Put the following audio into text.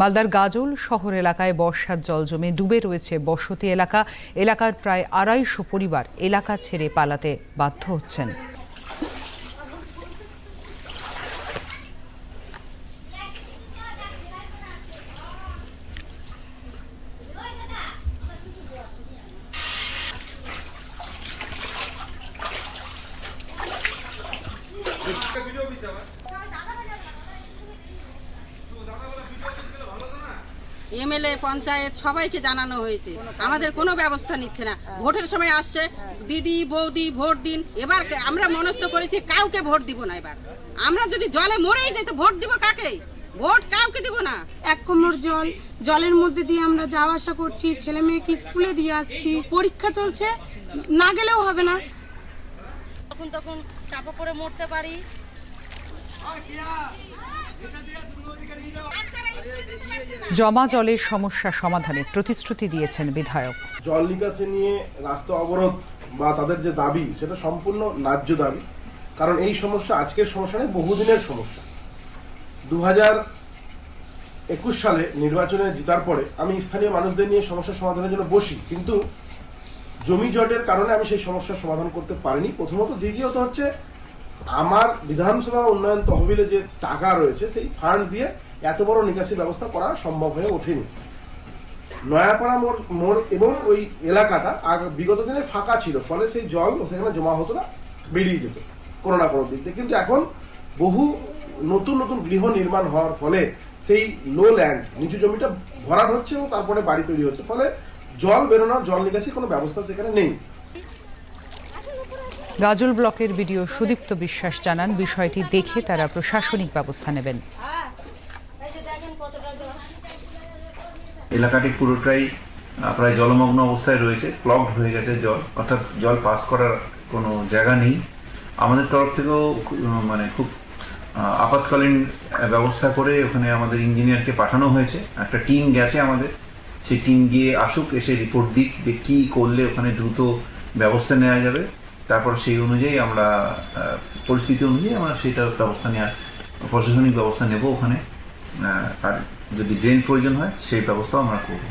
মালদার গাজল শহর এলাকায় বর্ষার জল জমে ডুবে রয়েছে বসতি এলাকা। এলাকার প্রায় আড়াইশো পরিবার এলাকা ছেড়ে পালাতে বাধ্য হচ্ছেন। এমএলএ পঞ্চায়েত সবাইকে জানানো হয়েছে। আমাদের কোনো ব্যবস্থা নিচ্ছে না। ভোটের সময় আসছে দিদি বৌদি ভোট দিন। এবার আমরা মনস্থ করেছি কাউকে ভোট দিব না এবার। আমরা যদি জলে মরেই যাই তো ভোট দিব কাকে? ভোট কাউকে দিব না। এক কোমর জল জলের মধ্যে দিয়ে আমরা যাওয়া আসা করছি ছেলে মেয়েকে স্কুলে দিয়ে আসছি। পরীক্ষা চলছে না গেলেও হবে না। তখন তখন চাপা পড়ে মরতে পারি। জমা জলের সমস্যা সমাধানে প্রতিশ্রুতি দিয়েছেন বিধায়ক। জল নিকাশি নিয়ে রাস্তা অবরোধ বা তাদের যে দাবি, সেটা সম্পূর্ণ ন্যায্য দাবি। কারণ এই সমস্যা আজকের সমস্যা নয়, বহুদিনের সমস্যা। দু হাজার একুশ সালে নির্বাচনে জেতার পরে আমি স্থানীয় মানুষদের নিয়ে সমস্যা সমাধানের জন্য বসি, কিন্তু জমি জটের কারণে আমি সেই সমস্যার সমাধান করতে পারিনি। প্রথমত দ্বিতীয়ত হচ্ছে, আমার বিধানসভা উন্নয়ন তহবিলে যে টাকা রয়েছে, সেই ফান্ড দিয়ে এত বড় নিকাশি ব্যবস্থা করা সম্ভব হয়ে ওঠেনি। নয়াপাড়া মোড় মোড় এবং ওই এলাকাটা বিগত দিনে ফাঁকা ছিল, ফলে সেই জল সেখানে জমা হতো না, বেরিয়ে যেত, কোনো না কোনো দিক থেকে কিন্তু এখন বহু নতুন নতুন গৃহ নির্মাণ হওয়ার ফলে সেই লো ল্যান্ড নিচু জমিটা ভরাট হচ্ছে এবং তারপরে বাড়ি তৈরি হচ্ছে, ফলে জল বেরোনোর, জল নিকাশি কোনো ব্যবস্থা সেখানে নেই। গাজল ব্লকের বিডিও সুদীপ্ত বিশ্বাস জানান, বিষয়টি দেখে তারা প্রশাসনিক ব্যবস্থা নেবেন। এলাকাটি পুরোটাই প্রায় জলমগ্ন অবস্থায় রয়েছে ক্লগড হয়ে গেছে জল। অর্থাৎ জল পাস করার কোনো জায়গা নেই। আমাদের তরফ থেকেও মানে খুব আপাতকালীন ব্যবস্থা করে ওখানে আমাদের ইঞ্জিনিয়ারকে পাঠানো হয়েছে। একটা টিম গেছে আমাদের। সেই টিম গিয়ে আসুক, এসে রিপোর্ট দিক, যে কী করলে ওখানে দ্রুত ব্যবস্থা নেওয়া যাবে। তারপর সেই অনুযায়ী আমরা পরিস্থিতি অনুযায়ী আমরা সেটার ব্যবস্থা নেওয়ার, প্রশাসনিক ব্যবস্থা নেব ওখানে। আর যদি ড্রেন প্রয়োজন হয় সেই ব্যবস্থাও আমরা করব।